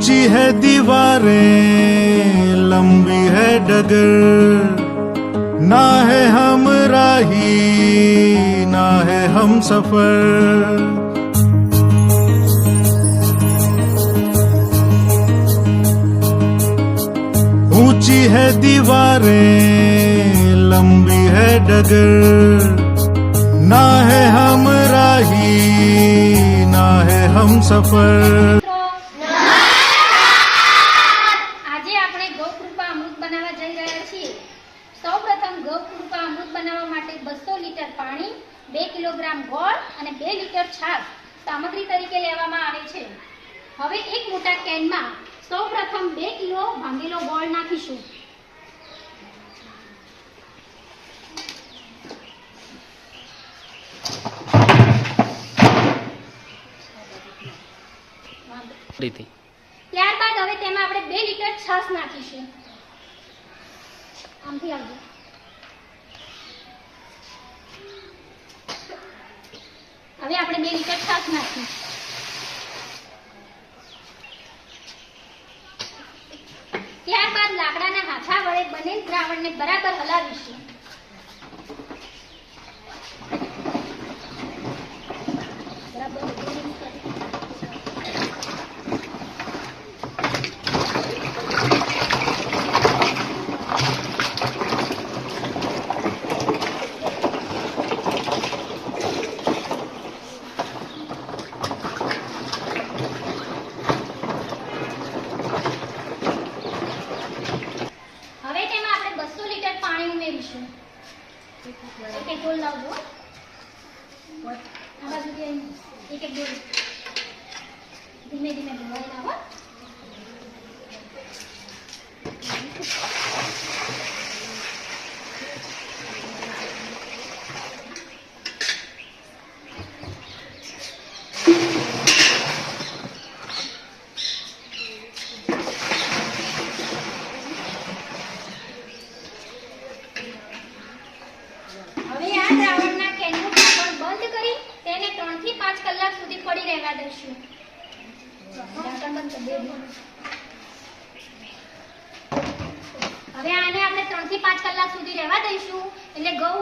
ऊंची है दीवारें लंबी है डगर ना है हम राही ना है हम सफर ऊंची है दीवारें लंबी है डगर ना है हम राही ना है हम सफर લીટર પાણી બે કિલોગ્રામ ગોળ અને બે લીટર છાશ સામગ્રી તરીકે લેવામાં આવે છે. હવે એક મોટા કેનમાં સૌપ્રથમ બે કિલો ભાંગેલો ગોળ નાખીશું. ત્યારબાદ હવે તેમાં આપણે બે લીટર છાશ નાખીશું. આમથી આવજો. આપણે બે વિકેટ છાશ નાખી ત્યારબાદ લાકડાના હાથા વડે બનેલ દ્રાવણને બરાબર હલાવીશું. બરાબર? issue. Okay, hold now, bro. What? Now, you can take a good. Dime, dime, bro. Now, what? રહેવા દઈશું. હવે આને આપણે ત્રણથી પાંચ કલાક સુધી રહેવા દઈશું. એટલે ગૌ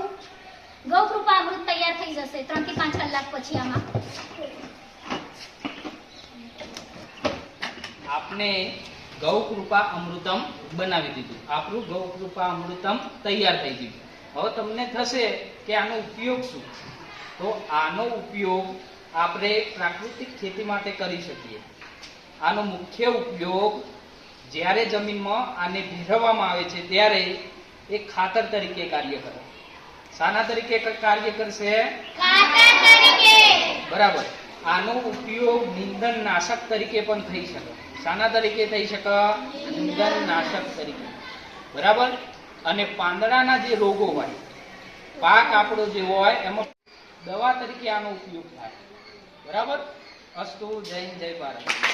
ગૌ કૃપા અમૃત તૈયાર થઈ જશે ત્રણથી પાંચ કલાક પછી આમાં. આપને ગૌ કૃપા અમૃતમ બનાવી દીધું. આપણું ગૌ કૃપા અમૃતમ તૈયાર થઈ ગયું. હવે તમને થશે કે આનો ઉપયોગ શું? તો આનો ઉપયોગ આપણે પ્રાકૃતિક ખેતી માટે કરી શકીએ. આનો મુખ્ય ઉપયોગ જ્યારે જમીનમાં આને ભેરવવામાં આવે છે ત્યારે એ ખાતર તરીકે કાર્ય કરે. શાના તરીકે કાર્ય કરશે? બરાબર. આનો ઉપયોગ નિંદન નાશક તરીકે પણ થઈ શકે. શાના તરીકે થઈ શકે? નિંદન નાશક તરીકે. બરાબર? અને પાંદડાના જે રોગો હોય પાક આપણો જે હોય એમાં દવા તરીકે આનો ઉપયોગ થાય. બરાબર? અસ્તુ જય જય ભારત.